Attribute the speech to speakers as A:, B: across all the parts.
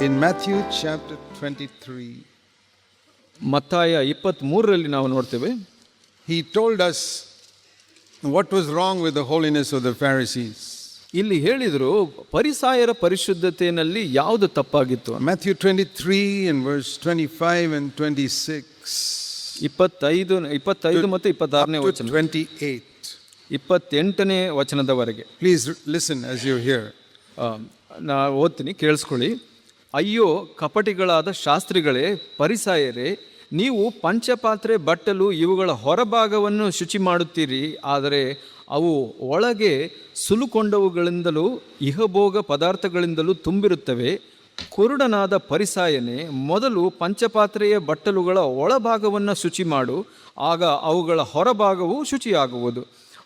A: In Matthew chapter 23,
B: ಮತ್ತಾಯ ಇಪ್ಪತ್ತ್ಮೂರರಲ್ಲಿ ನಾವು ನೋಡ್ತೇವೆ
A: he told us what was wrong with the holiness of the Pharisees.
B: ಇಲ್ಲಿ ಹೇಳಿದರು ಪರಿಸಾಯರ ಪರಿಶುದ್ಧತೆಯಲ್ಲಿ ಯಾವುದು ತಪ್ಪಾಗಿತ್ತು ಅಂತ.
A: Matthew 23 and verse 25 and 26
B: ಇಪ್ಪತ್ತೈದು ಇಪ್ಪತ್ತೈದು ಮತ್ತು ಇಪ್ಪತ್ತಾರನೇ
A: to
B: ವಚನ
A: 28.
B: ಇಪ್ಪತ್ತೆಂಟನೇ ವಚನದವರೆಗೆ
A: Please listen as you hear.
B: ಆ, ನಾ ಓದ್ತೀನಿ ಕೇಳಿಸ್ಕೊಳ್ಳಿ ಅಯ್ಯೋ, ಕಪಟಿಗಳಾದ ಶಾಸ್ತ್ರಿಗಳೇ, ಪರಿಸಾಯರೇ, ನೀವು ಪಂಚಪಾತ್ರೆ ಬಟ್ಟಲು ಇವುಗಳ ಹೊರಭಾಗವನ್ನು ಶುಚಿ ಮಾಡುತ್ತೀರಿ, ಆದರೆ ಅವು ಒಳಗೆ ಸುಲುಕೊಂಡವುಗಳಿಂದಲೂ, ಇಹಭೋಗ ಪದಾರ್ಥಗಳಿಂದಲೂ ತುಂಬಿರುತ್ತವೆ. ಕುರುಡನಾದ ಪರಿಸಾಯನೆ, ಮೊದಲು ಪಂಚಪಾತ್ರೆಯ ಬಟ್ಟಲುಗಳ ಒಳಭಾಗವನ್ನು ಶುಚಿ ಮಾಡು, ಆಗ ಅವುಗಳ ಹೊರಭಾಗವು ಶುಚಿಯಾಗುವುದು.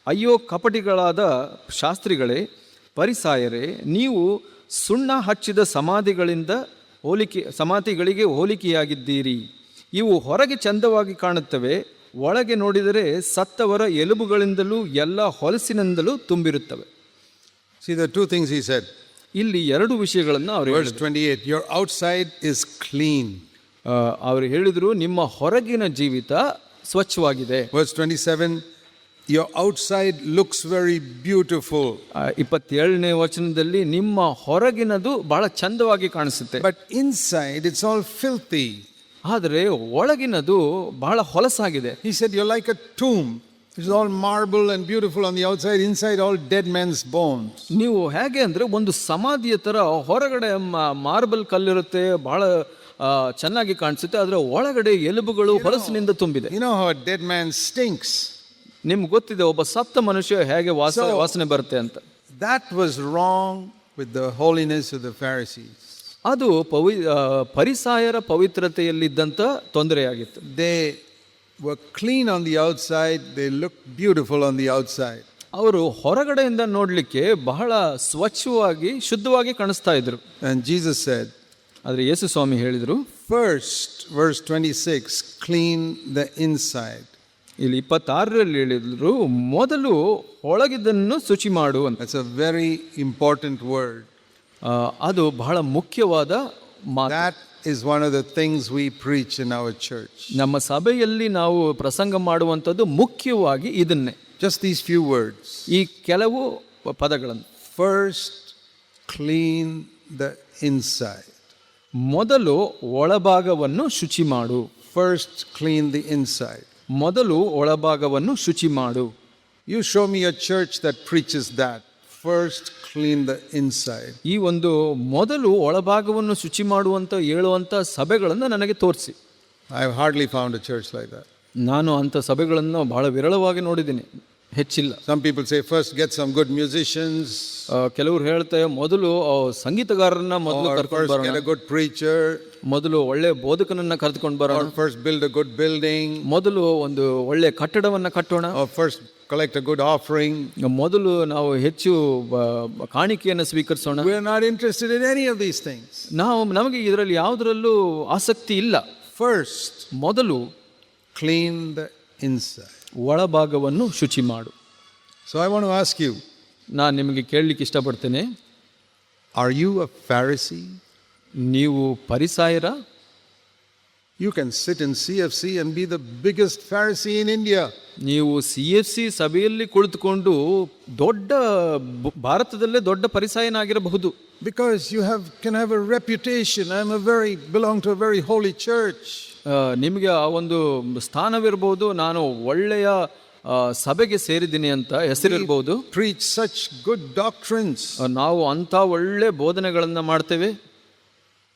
B: ಅಯ್ಯೋ, ಕಪಟಿಗಳಾದ ಶಾಸ್ತ್ರಿಗಳೇ, ಪರಿಸಾಯರೇ, ನೀವು ಸುಣ್ಣ ಹಚ್ಚಿದ ಸಮಾಧಿಗಳಿಂದ ಹೋಲಿಕೆ ಸಮಾಧಿಗಳಿಗೆ ಹೋಲಿಕೆಯಾಗಿದ್ದೀರಿ. ಇವು ಹೊರಗೆ ಚಂದವಾಗಿ ಕಾಣುತ್ತವೆ ಒಳಗೆ ನೋಡಿದರೆ ಸತ್ತವರ ಎಲುಬುಗಳಿಂದಲೂ ಎಲ್ಲ ಹೊಲಸಿನಿಂದಲೂ ತುಂಬಿರುತ್ತವೆ.
A: See the two things he said.
B: ಇಲ್ಲಿ ಎರಡು ವಿಷಯಗಳನ್ನು ಅವರು
A: Verse 28 Your outside is clean
B: ಅವರು ಹೇಳಿದರು ನಿಮ್ಮ ಹೊರಗಿನ ಜೀವಿತ ಸ್ವಚ್ಛವಾಗಿದೆ.
A: Verse 27 Your outside looks very beautiful,
B: ಆ, ಇಪ್ಪತ್ತೇಳನೇ ವಚನದಲ್ಲಿ ನಿಮ್ಮ ಹೊರಗಿನದು ಬಹಳ ಚಂದವಾಗಿ ಕಾಣಿಸುತ್ತೆ
A: but inside it's all filthy.
B: ಆದರೆ ಒಳಗಿನದು ಬಹಳ ಹೊಲಸಾಗಿದೆ
A: He said, You're like a tomb. It's all marble and beautiful on the outside, inside, all dead men's bones.
B: ನೀವು ಹೇಗೆ ಅಂದರೆ ಒಂದು ಸಮಾಧಿಯ ಥರ ಹೊರಗಡೆ ಮಾರ್ಬಲ್ ಕಲ್ಲಿರುತ್ತೆ ಬಹಳ ಚೆನ್ನಾಗಿ ಕಾಣಿಸುತ್ತೆ ಆದರೆ ಒಳಗಡೆ ಎಲುಬುಗಳು ಹೊಲಸಿನಿಂದ ತುಂಬಿದೆ
A: You know how a dead man stinks?
B: ನಿಮ್ಗೆ ಗೊತ್ತಿದೆ ಒಬ್ಬ ಸತ್ತ ಮನುಷ್ಯ ಹೇಗೆ ವಾಸ ವಾಸನೆ ಬರುತ್ತೆ ಅಂತ
A: That was wrong with the holiness the the Pharisees.
B: ಅದು ಪವಿ ಪರಿಸಾಯರ ಪವಿತ್ರತೆಯಲ್ಲಿದ್ದಂಥ ತೊಂದರೆಯಾಗಿತ್ತು
A: They on clean outside they look beautiful on the outside
B: ಅವರು ಹೊರಗಡೆಯಿಂದ ನೋಡಲಿಕ್ಕೆ ಬಹಳ ಸ್ವಚ್ಛವಾಗಿ ಶುದ್ಧವಾಗಿ ಕಾಣಿಸ್ತಾ ಇದ್ರು
A: And ಜೀಸಸ್ ಸೈಡ್
B: ಆದರೆ ಯೇಸು ಸ್ವಾಮಿ ಹೇಳಿದರು
A: First, verse 26, clean the inside.
B: ಇಲ್ಲಿ ಇಪ್ಪತ್ತಾರರಲ್ಲಿ ಹೇಳಿದ್ರು ಮೊದಲು ಒಳಗಿದ್ದನ್ನು ಶುಚಿ ಮಾಡು ಅಂತ.
A: It's a very important word
B: ಅದು ಬಹಳ ಮುಖ್ಯವಾದ ಮಾತು.
A: Is one of the things we preach in our church.
B: ನಮ್ಮ ಸಭೆಯಲ್ಲಿ ನಾವು ಪ್ರಸಂಗ ಮಾಡುವಂಥದ್ದು ಮುಖ್ಯವಾಗಿ ಇದನ್ನೇ.
A: Just these few words.
B: ಈ ಕೆಲವು ಪದಗಳನ್ನು.
A: ಫಸ್ಟ್ ಕ್ಲೀನ್ ದ ಇನ್ಸೈಡ್
B: ಮೊದಲು ಒಳಭಾಗವನ್ನು ಶುಚಿ ಮಾಡು.
A: First clean the inside.
B: ಮೊದಲು ಒಳಭಾಗವನ್ನು ಶುಚಿ ಮಾಡು.
A: You show me a church that preaches that first clean the inside
B: ಈ ಒಂದು ಮೊದಲು ಒಳಭಾಗವನ್ನು ಶುಚಿ ಮಾಡುವಂಥ ಹೇಳುವಂಥ ಸಭೆಗಳನ್ನು ನನಗೆ ತೋರಿಸಿ.
A: I hardly found a church like that
B: ನಾನು ಅಂಥ ಸಭೆಗಳನ್ನು ಬಹಳ ವಿರಳವಾಗಿ ನೋಡಿದ್ದೀನಿ. ಹೆಚ್ಚಿಲ್ಲ
A: Some people say, first, get some good musicians,
B: ಕೆಲವರು ಹೇಳ್ತಾರೆ ಮೊದಲು ಆ, ಸಂಗೀತಗಾರರನ್ನ ಮೊದಲು
A: or
B: ಕರ್ಕೊಂಡು
A: first, get a good preacher,
B: ಮೊದಲು ಒಳ್ಳೆ ಬೋಧಕನನ್ನ ಕರೆದುಕೊಂಡು ಬರೋಣ
A: or first, build a good building,
B: ಮೊದಲು ಒಂದು ಒಳ್ಳೆ ಕಟ್ಟಡವನ್ನ ಕಟ್ಟೋಣ
A: or first, collect a good offering.
B: ಮೊದಲು ನಾವು ಹೆಚ್ಚು ಬ- ಕಾಣಿಕೆಯನ್ನು ಸ್ವೀಕರಿಸೋಣ
A: We're not interested in any of these things.
B: ನಾವು ನಮಗೆ ಇದರಲ್ಲಿ ಯಾವುದರಲ್ಲೂ ಆಸಕ್ತಿ ಇಲ್ಲ
A: First,
B: ಮೊದಲು
A: clean the inside.
B: ಒಳಭಾಗವನ್ನು ಶುಚಿ ಮಾಡು.
A: So I want ask you
B: ನಾನು ನಿಮಗೆ ಕೇಳಲಿಕ್ಕೆ ಇಷ್ಟಪಡ್ತೇನೆ.
A: ಆರ್ ಯು ಅ ಫ್ಯಾರಿಸಿ
B: ನೀವು ಪರಿಸಾಯರ?
A: You can sit in C F C N B the biggest Pharisee in India
B: ನೀವು ಸಿ ಎಫ್ ಸಿ ಸಭೆಯಲ್ಲಿ ಕುಳಿತುಕೊಂಡು ದೊಡ್ಡ ಭಾರತದಲ್ಲೇ ದೊಡ್ಡ ಪರಿಸಾಯನಾಗಿರಬಹುದು.
A: Because you have can have a reputation I am a very belong to a very holy church
B: ನಿಮಗೆ ಆ ಒಂದು ಸ್ಥಾನವಿರ್ಬೋದು ನಾನು ಒಳ್ಳೆಯ ಸಭೆಗೆ ಸೇರಿದ್ದೀನಿ ಅಂತ ಹೆಸರಿರ್ಬೋದು.
A: ಪ್ರೀಚ್ ಸಚ್ ಗುಡ್
B: ಡಾಕ್ಟ್ರಿನ್ಸ್ ನಾವು ಅಂಥ ಒಳ್ಳೆ ಬೋಧನೆಗಳನ್ನು ಮಾಡ್ತೇವೆ.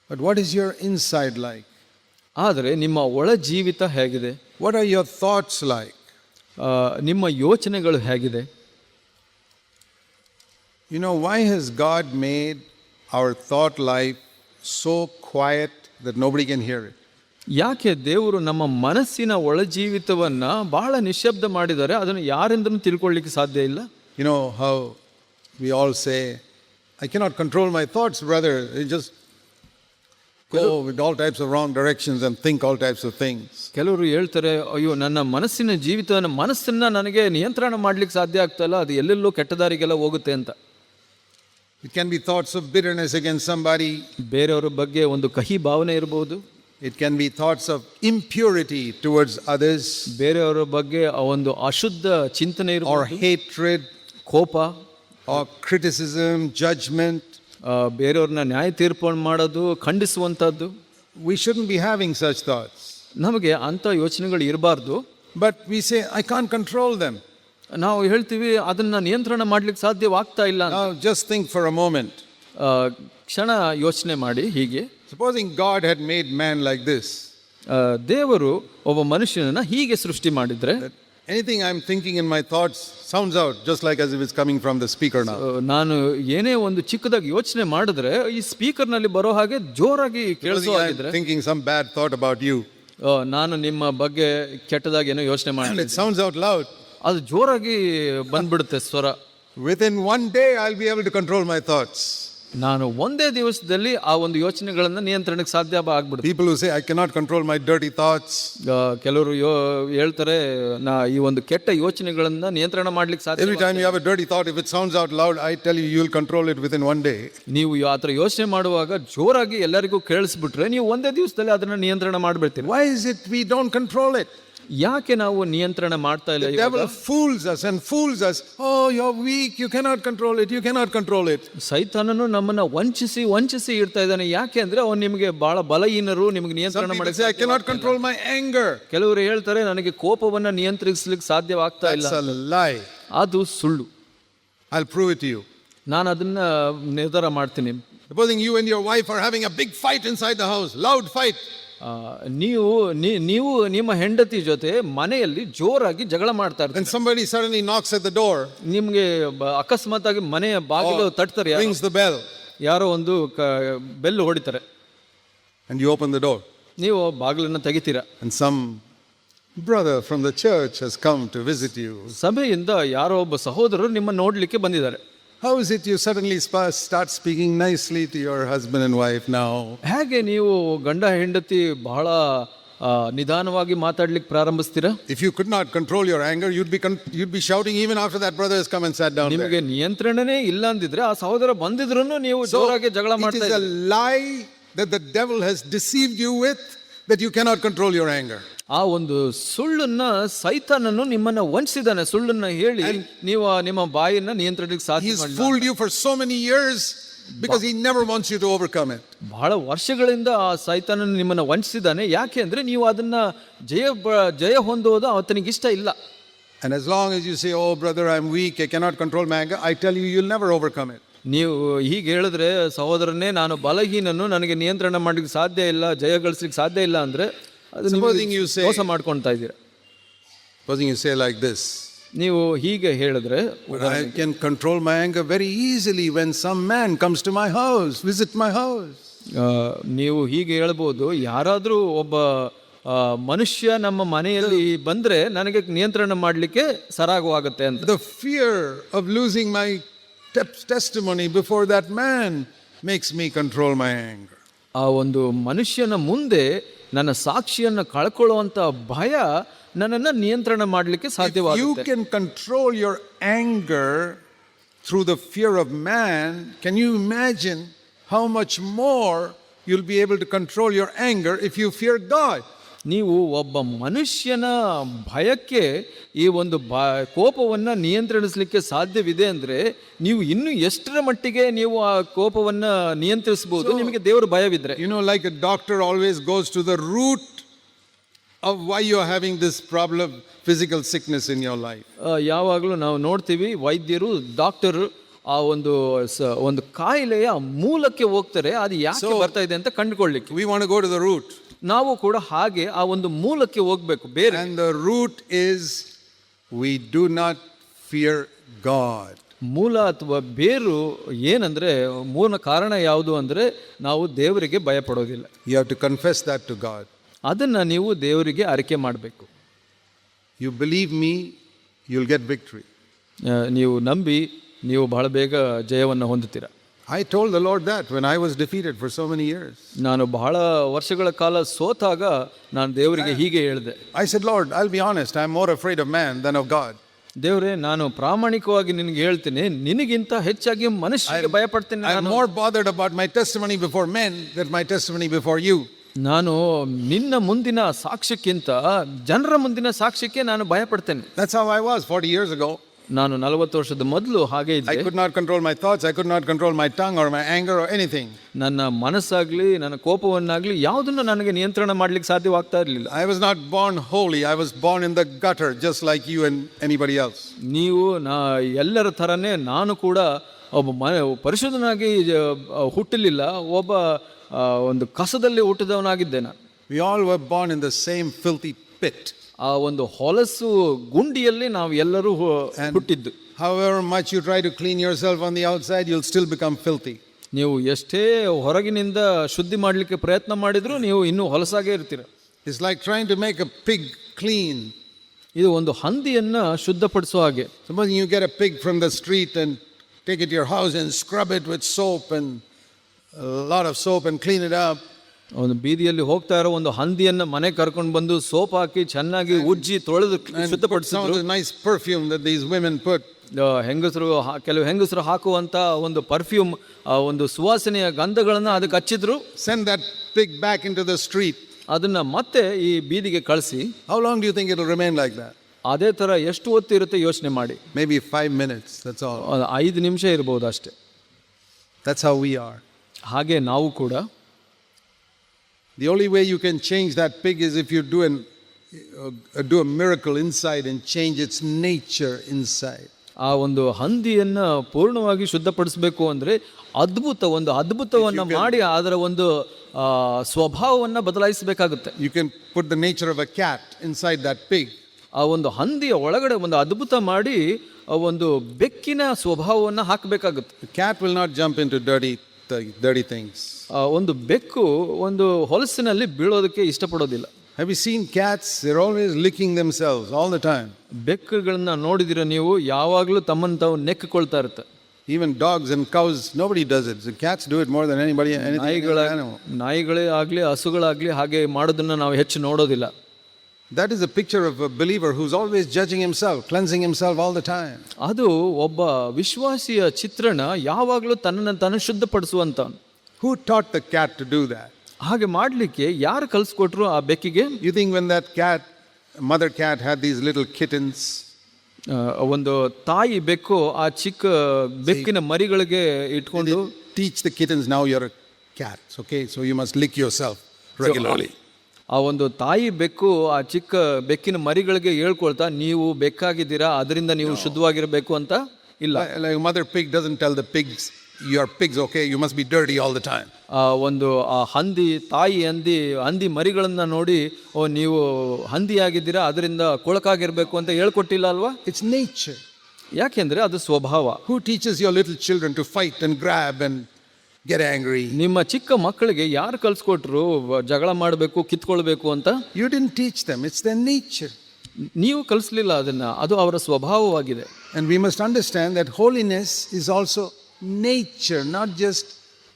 A: But what is your inside like
B: ಆದರೆ ನಿಮ್ಮ ಒಳ ಜೀವಿತ ಹೇಗಿದೆ?
A: What are your thoughts like
B: ನಿಮ್ಮ ಯೋಚನೆಗಳು ಹೇಗಿದೆ?
A: You know why has God made our thought life so quiet that nobody can hear it?
B: ಯಾಕೆ ದೇವರು ನಮ್ಮ ಮನಸ್ಸಿನ ಒಳ ಜೀವಿತವನ್ನು ಬಹಳ ನಿಶಬ್ದ ಮಾಡಿದ್ದಾರೆ ಅದನ್ನು ಯಾರಿಂದನೂ ತಿಳ್ಕೊಳ್ಳಿಕ್ಕೆ ಸಾಧ್ಯ ಇಲ್ಲ
A: we all say, I cannot control my thoughts, brother. They just go with all types of wrong directions and think all types of things.
B: ಕೆಲವರು ಹೇಳ್ತಾರೆ ಅಯ್ಯೋ ನನ್ನ ಮನಸ್ಸಿನ ಜೀವಿತವನ್ನು ಮನಸ್ಸನ್ನು ನನಗೆ ನಿಯಂತ್ರಣ ಮಾಡ್ಲಿಕ್ಕೆ ಸಾಧ್ಯ ಆಗ್ತಾ ಇಲ್ಲ ಅದು ಎಲ್ಲೆಲ್ಲೋ ಕೆಟ್ಟ ದಾರಿಗೆಲ್ಲ ಹೋಗುತ್ತೆ ಅಂತ
A: It can be thoughts of bitterness against somebody.
B: ಬೇರೆಯವರ ಬಗ್ಗೆ ಒಂದು ಕಹಿ ಭಾವನೆ ಇರಬಹುದು
A: It can be thoughts of impurity towards others
B: ಬೇರೆಯವರ ಬಗ್ಗೆ ಆ ಒಂದು ಅಶುದ್ಧ ಚಿಂತನೆ
A: or
B: ಇರಬಹುದು
A: hatred
B: ಕೋಪ
A: or criticism, judgment.
B: ಆ, ಬೇರೆಯವ್ರನ್ನ ನ್ಯಾಯ ತೀರ್ಪು ಮಾಡೋದು ಖಂಡಿಸುವಂಥದ್ದು
A: We shouldn't be having such thoughts.
B: ನಮಗೆ ಅಂಥ ಯೋಚನೆಗಳು ಇರಬಾರ್ದು
A: But we say, I can't control them.
B: ನಾವು ಹೇಳ್ತೀವಿ ಅದನ್ನ ನಿಯಂತ್ರಣ ಮಾಡ್ಲಿಕ್ಕೆ ಸಾಧ್ಯವಾಗ್ತಾ ಇಲ್ಲ ಅಂತ.
A: Now, just think for a moment.
B: ಆ, ಕ್ಷಣ ಯೋಚನೆ ಮಾಡಿ ಹೀಗೆ
A: supposing God had made man like this
B: ದೇವರು ಒಬ್ಬ ಮನುಷ್ಯನನ್ನು ಹೀಗೆ ಸೃಷ್ಟಿ ಮಾಡಿದರೆ
A: anything I am thinking in my thoughts sounds out just like as is coming from the speaker
B: ನಾನು ಏನೇ ಒಂದು ಚಿಕ್ಕದಾಗಿ ಯೋಚನೆ ಮಾಡಿದ್ರೆ ಈ ಸ್ಪೀಕರ್ನಲ್ಲಿ ಬರೋ ಹಾಗೆ ಜೋರಾಗಿ
A: ಕೇಳಿದ್ರೆ thinking some bad thought about you
B: ನಾನು ನಿಮ್ಮ ಬಗ್ಗೆ ಕೆಟ್ಟದಾಗಿ ಏನೋ ಯೋಚನೆ ಮಾಡಿ
A: ಸೌಂಡ್ಸ್ ಔಟ್ ಲೌಡ್
B: ಅದು ಜೋರಾಗಿ ಬಂದ್ಬಿಡುತ್ತೆ ಸ್ವರ.
A: Within one day I be able to control my thoughts
B: ನಾನು ಒಂದೇ ದಿವಸದಲ್ಲಿ ಆ ಒಂದು ಯೋಚನೆಗಳನ್ನು ನಿಯಂತ್ರಣಕ್ಕೆ ಸಾಧ್ಯ ಆಗ್ಬಿಡುತ್ತೆ
A: People who say, I cannot control my dirty thoughts,
B: ಆ, ಕೆಲವರು ಯೋ ಹೇಳ್ತಾರೆ ನಾ ಈ ಒಂದು ಕೆಟ್ಟ ಯೋಚನೆಗಳನ್ನು ನಿಯಂತ್ರಣ ಮಾಡ್ಲಿಕ್ಕೆ ಸಾಧ್ಯ
A: every time you have a dirty thought, if it sounds out loud, I tell you, you'll control it within one day.
B: ನೀವು ಆ ಥರ ಯೋಚನೆ ಮಾಡುವಾಗ ಜೋರಾಗಿ ಎಲ್ಲರಿಗೂ ಕೇಳಿಸ್ಬಿಟ್ರೆ ನೀವು ಒಂದೇ ದಿವಸದಲ್ಲಿ ಅದನ್ನು ನಿಯಂತ್ರಣ ಮಾಡಿಬಿಡ್ತೀರಿ
A: Why is it we don't control it?
B: ಯಾಕೆ ನಾವು ನಿಯಂತ್ರಣ ಮಾಡ್ತಾ ಇಲ್ಲ ಇವಾಗ?
A: Fools us and fools us oh you are weak you can not control it you can not control it
B: ಸೈತಾನನು ನಮ್ಮನ್ನ ವಂಚಿಸಿ ವಂಚಿಸಿ ಇರ್ತಾ ಇದ್ದಾನೆ. ಯಾಕೆ ಅಂದ್ರೆ ಅವನು ನಿಮಗೆ ಬಹಳ ಬಲಹೀನರು ನಿಮಗೆ ನಿಯಂತ್ರಣ
A: ಮಾಡಿಸಿ I
B: can
A: not control my anger
B: ಕೆಲವರು ಹೇಳ್ತಾರೆ ನನಗೆ ಕೋಪವನ್ನ ನಿಯಂತ್ರಿಸಲಿಕ್ಕೆ ಸಾಧ್ಯವಾಗ್ತಾ ಇಲ್ಲ.
A: ಲೈ
B: ಅದು ಸುಳ್ಳು.
A: I will prove it you
B: ನಾನು ಅದನ್ನ ನಿರ್ಧಾರ ಮಾಡ್ತೀನಿ.
A: Supposing you and your wife are having a big fight inside the house loud fight
B: ನೀವು ನೀವು ನಿಮ್ಮ ಹೆಂಡತಿ ಜೊತೆ ಮನೆಯಲ್ಲಿ ಜೋರಾಗಿ ಜಗಳ ಮಾಡ್ತಾ ಇರ್ತಾರೆ
A: somebody suddenly knocks at the door,
B: ನಿಮಗೆ ಅಕಸ್ಮಾತ್ ಆಗಿ ಮನೆಯ ಬಾಗಿಲು ತಟ್ತಾರೆ ಯಾರೋ.
A: rings the bell,
B: ಯಾರೋ ಒಂದು ಬೆಲ್ ಹೊಡಿತಾರೆ
A: and you open the door.
B: ನೀವು ಬಾಗಿಲನ್ನು ತೆಗಿತೀರಾ
A: And some brother from the church has come to visit you.
B: ಸಭೆಯಿಂದ ಯಾರೋ ಒಬ್ಬ ಸಹೋದರರು ನಿಮ್ಮ ನೋಡಲಿಕ್ಕೆ ಬಂದಿದ್ದಾರೆ
A: How is it you suddenly spa- start speaking nicely to your husband and wife now?
B: ಹೇಗೆ ನೀವು ಗಂಡ ಹೆಂಡತಿ ಬಹಳ ಆ, ನಿಧಾನವಾಗಿ ಮಾತಾಡ್ಲಿಕ್ಕೆ ಪ್ರಾರಂಭಿಸ್ತೀರಾ
A: If you could not control your anger, you'd be, con- you'd be shouting even after that brother has come and sat down there.
B: ನಿಮಗೆ ನಿಯಂತ್ರಣನೇ ಇಲ್ಲ ಅಂದಿದ್ರೆ ಆ ಸಹೋದರ ಬಂದಿದ್ರು ನೀವು ಜೋರಾಗಿ ಜಗಳ
A: it
B: ಮಾಡ್ತಾ
A: is a
B: ಇದ್ದೀರಿ.
A: lie that the devil has deceived you with that you cannot control your anger.
B: ಆ ಒಂದು ಸುಳ್ಳನ್ನ ಸೈತಾನನು ನಿಮ್ಮನ್ನ ವಂಚಿಸಿದಾನೆ ಸುಳ್ಳನ್ನ ಹೇಳಿ ನೀವು ನಿಮ್ಮ ಬಾಯಿನ ನಿಯಂತ್ರಣಕ್ಕೆ ಸಾಧ್ಯ
A: He's
B: you
A: fooled you for so many years because he never wants you to overcome it.
B: ಬಹಳ ವರ್ಷಗಳಿಂದ ಆ ಸೈತಾನನು ನಿಮ್ಮನ್ನ ವಂಚಿಸಿದಾನೆ ಯಾಕೆ ಅಂದ್ರೆ ನೀವು ಅದನ್ನ ಜಯ ಜಯ ಹೊಂದುವುದು ಆತನಿಗೆ ಇಷ್ಟ ಇಲ್ಲ
A: And as long as you say, Oh, brother, I'm weak, I cannot control my anger, I tell you, you'll never overcome it.
B: ನೀವು ಹೀಗೆ ಹೇಳಿದ್ರೆ ಸಹೋದರನೇ ನಾನು ಬಲಹೀನನು ನನಗೆ ನಿಯಂತ್ರಣ ಮಾಡ್ಲಿಕ್ಕೆ ಸಾಧ್ಯ ಇಲ್ಲ ಜಯ ಗಳಿಸ್ಲಿಕ್ಕೆ ಸಾಧ್ಯ ಇಲ್ಲ ಅಂದ್ರೆ ಮೋಸ ಮಾಡ್ಕೊಳ್ತಾ ಇದ್ದೀರಾ.
A: ಯು ಸೇ ಲೈಕ್ ದಿಸ್
B: ನೀವು ಹೀಗೆ ಹೇಳಿದ್ರೆ
A: I can control my anger very easily when some man comes to my house visit my house
B: ನೀವು ಹೀಗೆ ಹೇಳ್ಬೋದು ಯಾರಾದರೂ ಒಬ್ಬ ಮನುಷ್ಯ ನಮ್ಮ ಮನೆಯಲ್ಲಿ ಬಂದರೆ ನನಗೆ ನಿಯಂತ್ರಣ ಮಾಡಲಿಕ್ಕೆ ಸರಾಗವಾಗುತ್ತೆ ಅಂತ.
A: The fear of losing my testimony before that man makes me control my hang
B: ಆ ಒಂದು ಮನುಷ್ಯನ ಮುಂದೆ ನನ್ನ ಸಾಕ್ಷಿಯನ್ನು ಕಳ್ಕೊಳ್ಳುವಂತ ಭಯ ನನ್ನನ್ನು ನಿಯಂತ್ರಣ ಮಾಡಲಿಕ್ಕೆ
A: You
B: ಸಾಧ್ಯವಾಗುತ್ತೆ
A: can control your anger through the fear of man. Can you imagine how much more you'll be able to control your anger if you fear God?
B: ನೀವು ಒಬ್ಬ ಮನುಷ್ಯನ ಭಯಕ್ಕೆ ಈ ಒಂದು ಬ ಕೋಪವನ್ನು ನಿಯಂತ್ರಿಸಲಿಕ್ಕೆ ಸಾಧ್ಯವಿದೆ ಅಂದರೆ ನೀವು ಇನ್ನೂ ಎಷ್ಟರ ಮಟ್ಟಿಗೆ ನೀವು ಆ ಕೋಪವನ್ನು ನಿಯಂತ್ರಿಸಬಹುದು ನಿಮಗೆ ದೇವರ ಭಯವಿದ್ರೆ
A: you know like doctor always goes to the root of of you are having this problem, physical sickness in your life.
B: ಯಾವಾಗಲೂ ನಾವು ನೋಡ್ತೀವಿ ವೈದ್ಯರು ಡಾಕ್ಟರ್ ಆ ಒಂದು ಒಂದು ಕಾಯಿಲೆಯ ಮೂಲಕ್ಕೆ ಹೋಗ್ತಾರೆ ಅದು ಯಾಕೆ ಬರ್ತಾ ಇದೆ ಅಂತ ಕಂಡುಕೊಳ್ಳಿಕ್ಕೆ
A: we to go to the root.
B: ನಾವು ಕೂಡ ಹಾಗೆ ಆ ಒಂದು ಮೂಲಕ್ಕೆ ಹೋಗಬೇಕು ಬೇರೆ.
A: And the root is we do not fear God.
B: ಮೂಲ ಅಥವಾ ಬೇರು ಏನಂದ್ರೆ ಮೂಲ ಕಾರಣ ಯಾವುದು ಅಂದ್ರೆ ನಾವು ದೇವರಿಗೆ ಭಯಪಡೋದಿಲ್ಲ.
A: You You to confess that to God.
B: ಅದನ್ನ ನೀವು ದೇವರಿಗೆ ಅರಿಕೆ ಮಾಡಬೇಕು.
A: You believe me you'll get victory
B: ನೀವು ನಂಬಿ ನೀವು ಬಹಳ ಬೇಗ ಜಯವನ್ನು ಹೊಂದುತ್ತೀರ.
A: I told the Lord that when I was defeated for so many years.
B: ನಾನು ಬಹಳ ವರ್ಷಗಳ ಕಾಲ ಸೋತಾಗ ನಾನು ದೇವರಿಗೆ ಹೀಗೆ ಹೇಳಿದೆ
A: I said, Lord, I'll be honest, I'm more afraid of man than of God.
B: ದೇವ್ರೆ ನಾನು ಪ್ರಾಮಾಣಿಕವಾಗಿ ನಿನಗೆ ಹೇಳ್ತೀನಿ ನಿನಗಿಂತ ಹೆಚ್ಚಾಗಿ ಮನುಷ್ಯರಿಗೆ ಭಯಪಡ್ತೀನಿ
A: I'm more bothered about my testimony before men than my testimony before you.
B: ನಾನು ನಿನ್ನ ಮುಂದಿನ ಸಾಕ್ಷ್ಯಕ್ಕಿಂತ ಜನರ ಮುಂದಿನ ಸಾಕ್ಷ್ಯಕ್ಕೆ ನಾನು ಭಯಪಡ್ತೇನೆ
A: That's how I was 40 years ago.
B: ನಾನು ನಲವತ್ತು ವರ್ಷದ ಮೊದಲು ಹಾಗೆ
A: I
B: I
A: could not control my thoughts, I could not control my tongue or my anger or anything.
B: ನನ್ನ ಮನಸ್ಸಾಗ್ಲಿ ನನ್ನ ಕೋಪವನ್ನಾಗ್ಲಿ ಯಾವುದನ್ನು ನನಗೆ ನಿಯಂತ್ರಣ ಮಾಡ್ಲಿಕ್ಕೆ ಸಾಧ್ಯವಾಗ್ತಾ ಇರಲಿಲ್ಲ
A: I was not born holy, I was born in the gutter just like you and anybody else.
B: ನೀವು ನಾ ಎಲ್ಲರ ಥರನೇ ನಾನು ಕೂಡ ಒಬ್ಬ ಮ ಪರಿಶುದ್ಧನಾಗಿ ಹುಟ್ಟಲಿಲ್ಲ ಒಬ್ಬ ಆ, ಒಂದು ಕಸದಲ್ಲಿ ಹುಟ್ಟಿದವನಾಗಿದ್ದೆ ನಾನು
A: We all were born in the same filthy pit.
B: ಆ ಒಂದು ಹೊಲಸು ಗುಂಡಿಯಲ್ಲಿ ನಾವು ಎಲ್ಲರೂ ಹು- ಹುಟ್ಟಿದ್ದು
A: However much you try to clean yourself on the outside, you'll still become filthy.
B: ನೀವು ಎಷ್ಟೇ ಹೊರಗಿನಿಂದ ಶುದ್ಧಿ ಮಾಡಲಿಕ್ಕೆ ಪ್ರಯತ್ನ ಮಾಡಿದರೂ ನೀವು ಇನ್ನೂ ಹೊಲಸಾಗೇ ಇರ್ತೀರ
A: It's like trying to make a pig clean.
B: ಇದು ಒಂದು ಹಂದಿಯನ್ನು ಶುದ್ಧಪಡಿಸೋ ಹಾಗೆ
A: Supposing you get a pig from the street and take it to your house and scrub it with soap and a lot of soap and clean it up.
B: ಒಂದು ಬೀದಿಯಲ್ಲಿ ಹೋಗ್ತಾ ಇರೋ ಒಂದು ಹಂದಿಯನ್ನು ಮನೆ ಕರ್ಕೊಂಡು ಬಂದು ಸೋಪ್ ಹಾಕಿ ಚೆನ್ನಾಗಿ ಉಜ್ಜಿ ತೊಳೆದು ಶುದ್ಧಪಡಿಸಿದ್ರು.
A: Nice perfume that that these
B: ಆ, ಹೆಂಗಸರು ಕೆಲವು ಹೆಂಗಸರು ಹಾಕುವಂತ ಒಂದು ಪರ್ಫ್ಯೂಮ್ ಒಂದು ಸುವಾಸನೆಯ ಗಂಧಗಳನ್ನು ಅದಕ್ಕೆ ಹಚ್ಚಿದ್ರು.
A: Send that pig back into the street
B: ಅದನ್ನ ಮತ್ತೆ ಈ ಬೀದಿಗೆ ಕಳಿಸಿ.
A: How long you think it remain like that?
B: ಅದೇ ಥರ ಎಷ್ಟು ಹೊತ್ತು ಇರುತ್ತೆ ಯೋಚನೆ ಮಾಡಿ.
A: Maybe five minutes that's all
B: ಐದು ನಿಮಿಷ ಇರ್ಬೋದು ಅಷ್ಟೇ.
A: ದಟ್ಸ್ ಹೌ ವಿ ಆರ್
B: ಹಾಗೆ ನಾವು ಕೂಡ
A: The only way you can change that pig is if you do, an, uh, do a miracle inside and change its nature inside.
B: ಆ ಒಂದು ಹಂದಿಯನ್ನು ಪೂರ್ಣವಾಗಿ ಶುದ್ಧಪಡಿಸಬೇಕು ಅಂದರೆ ಅದ್ಭುತ ಒಂದು ಅದ್ಭುತವನ್ನು ಮಾಡಿ ಅದರ ಒಂದು ಸ್ವಭಾವವನ್ನು ಬದಲಾಯಿಸಬೇಕಾಗುತ್ತೆ.
A: You can put the nature of a cat inside that pig
B: ಆ ಒಂದು ಹಂದಿಯ ಒಳಗಡೆ ಒಂದು ಅದ್ಭುತ ಮಾಡಿ ಒಂದು ಬೆಕ್ಕಿನ ಸ್ವಭಾವವನ್ನು ಹಾಕಬೇಕಾಗುತ್ತೆ.
A: Cat will not jump into daddy dirty things.
B: ಆ ಒಂದು ಬೆಕ್ಕು ಒಂದು ಹೊಲಸಿನಲ್ಲಿ ಬೀಳೋದಕ್ಕೆ ಇಷ್ಟಪಡೋದಿಲ್ಲ
A: Have you seen cats? They're always licking themselves all the time.
B: ಬೆಕ್ಕುಗಳನ್ನ ನೋಡಿದಿರ ನೀವು ಯಾವಾಗಲೂ ತಮ್ಮನ್ನು ತಾವು ನೆಕ್ಕೊಳ್ತಾ ಇರುತ್ತೆ
A: Even dogs and cows, nobody does it. The cats do it more than anybody, anything, any
B: ನಾಯಿಗಳ
A: animal.
B: ನಾಯಿಗಳೇ ಆಗಲಿ ಹಸುಗಳಾಗಲಿ ಹಾಗೆ ಮಾಡೋದನ್ನ ನಾವು ಹೆಚ್ಚು ನೋಡೋದಿಲ್ಲ
A: That is a picture of a believer who's always judging himself, cleansing himself all the time.
B: ಅದು ಒಬ್ಬ ವಿಶ್ವಾಸಿಯ ಚಿತ್ರಣ ಯಾವಾಗಲೂ ತನ್ನನ್ನು ತಾನು ಶುದ್ಧಪಡಿಸುವಂತವನು
A: Who taught the cat to do that?
B: ಹಾಗೆ ಮಾಡಲಿಕ್ಕೆ ಯಾರು ಕಲಿಸ್ಕೊಟ್ರು ಆ ಬೆಕ್ಕಿಗೆ
A: You think when that cat, mother cat, had these little kittens,
B: ಆ, ಒಂದು ತಾಯಿ ಬೆಕ್ಕು ಆ ಚಿಕ್ಕ ಬೆಕ್ಕಿನ ಮರಿಗಳಿಗೆ ಇಟ್ಕೊಂಡು
A: teach the kittens now you're a cat, okay? So you must lick yourself regularly.
B: ಆ ಒಂದು ತಾಯಿ ಬೆಕ್ಕು ಆ ಚಿಕ್ಕ ಬೆಕ್ಕಿನ ಮರಿಗಳಿಗೆ ಹೇಳ್ಕೊಳ್ತಾ ನೀವು ಬೆಕ್ಕಾಗಿದ್ದೀರಾ? ಅದರಿಂದ ನೀವು ಶುದ್ಧವಾಗಿರಬೇಕು ಅಂತ ಇಲ್ಲ.
A: Like mother pig mother tell the pigs you are pigs okay you must be be all all time
B: ಒಂದು ಆ ಹಂದಿ ತಾಯಿ ಹಂದಿ ಹಂದಿ ಮರಿಗಳನ್ನು ನೋಡಿ ಓ ನೀವು ಹಂದಿ ಆಗಿದ್ದೀರಾ ಅದರಿಂದ ಕೊಳಕಾಗಿರಬೇಕು ಅಂತ ಹೇಳ್ಕೊಟ್ಟಿಲ್ಲ ಅಲ್ವಾ?
A: ಇಟ್ಸ್ ನೇಚರ್
B: ಯಾಕೆಂದ್ರೆ ಅದು ಸ್ವಭಾವ.
A: Who teaches your little children to fight and grab and get angry?
B: ನಿಮ್ಮ ಚಿಕ್ಕ ಮಕ್ಕಳಿಗೆ ಯಾರು ಕಲಿಸ್ಕೊಟ್ರು ಜಗಳ ಮಾಡಬೇಕು ಕಿತ್ಕೊಳ್ಬೇಕು ಅಂತ
A: You didn't teach them, it's their nature.
B: ನೀವು ಕಲಿಸ್ಲಿಲ್ಲ ಅದನ್ನು ಅದು ಅವರ ಸ್ವಭಾವವಾಗಿದೆ
A: And we must understand that holiness is also nature, not just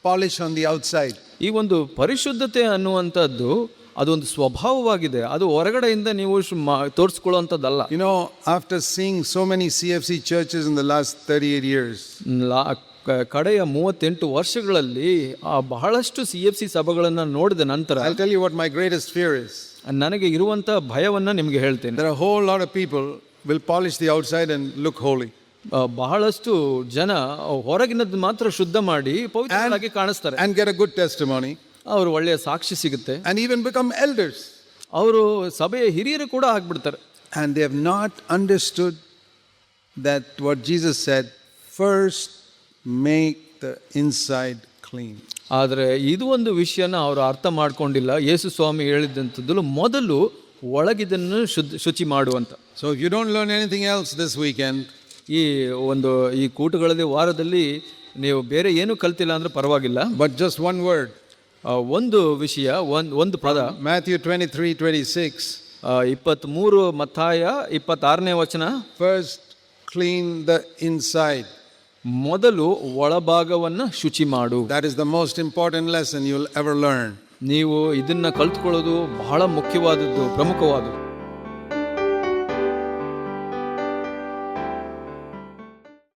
A: polish on the outside.
B: ಈ ಒಂದು ಪರಿಶುದ್ಧತೆ ಅನ್ನುವಂಥದ್ದು ಅದೊಂದು ಸ್ವಭಾವವಾಗಿದೆ ಅದು ಹೊರಗಡೆಯಿಂದ ನೀವು ಶು- ಮಾ- ತೋರಿಸ್ಕೊಳ್ಳುವಂಥದ್ದಲ್ಲ
A: You know, after seeing so many CFC churches in the last 38 years,
B: ಲಾ ಕಡೆಯ ಮೂವತ್ತೆಂಟು ವರ್ಷಗಳಲ್ಲಿ ಆ ಬಹಳಷ್ಟು ಸಿ ಎಫ್ ಸಿ ಸಭೆಗಳನ್ನು ನೋಡಿದ ನಂತರ
A: ಮೈ ಗ್ರೇಟೆಸ್ಟ್ ಫಿಯರ್ ಇಸ್
B: ನನಗೆ ಇರುವಂತಹ ಭಯವನ್ನು ನಿಮಗೆ ಹೇಳ್ತೇನೆ.
A: Whole lot of people will polish the outside and look holy
B: ಬಹಳಷ್ಟು ಜನ ಹೊರಗಿನದ್ದು ಮಾತ್ರ ಶುದ್ಧ ಮಾಡಿ ಪವಿತ್ರವಾಗಿ ಕಾಣಿಸ್ತಾರೆ.
A: And get a good test ಮಾಡಿ
B: ಅವರು ಒಳ್ಳೆಯ ಸಾಕ್ಷಿ ಸಿಗುತ್ತೆ.
A: ಅಂಡ್ ಈವನ್ ಬಿಕಮ್ ಎಲ್ಡರ್ಸ್
B: ಅವರು ಸಭೆಯ ಹಿರಿಯರು ಕೂಡ ಆಗ್ಬಿಡ್ತಾರೆ.
A: And they have not understood that what Jesus said first make the inside clean.
B: ಆದರೆ ಇದು ಒಂದು ವಿಷಯನ ಅವರು ಅರ್ಥ ಮಾಡ್ಕೊಂಡಿಲ್ಲ ಯೇಸು ಸ್ವಾಮಿ ಹೇಳಿದಂಥದ್ದು ಮೊದಲು ಒಳಗಿದನ್ನು ಶುದ್ಧ ಶುಚಿ ಮಾಡುವಂತ
A: so you you don't anything anything else this weekend,
B: ಈ ಒಂದು ಈ ಕೂಟಗಳಲ್ಲಿ ವಾರದಲ್ಲಿ ನೀವು ಬೇರೆ ಏನು ಕಲ್ತಿಲ್ಲ ಅಂದ್ರೆ ಪರವಾಗಿಲ್ಲ
A: ಬಟ್ just one word
B: ಆ, ಒಂದು ವಿಷಯ ಒಂದು ಒಂದು ಪದ
A: ತ್ರೀ 23 26.
B: ಇಪ್ಪತ್ತ್ಮೂರು ಮತ್ತಾಯ ಇಪ್ಪತ್ತಾರನೇ ವಚನ
A: ಫಸ್ಟ್ ಕ್ಲೀನ್ ದ inside.
B: ಮೊದಲು ಒಳಭಾಗವನ್ನು ಶುಚಿ ಮಾಡು
A: That is the most important lesson you'll ever learn.
B: ನೀವು ಇದನ್ನ ಕಲ್ತ್ಕೊಳ್ಳೋದು ಬಹಳ ಮುಖ್ಯವಾದದ್ದು ಪ್ರಮುಖವಾದದ್ದು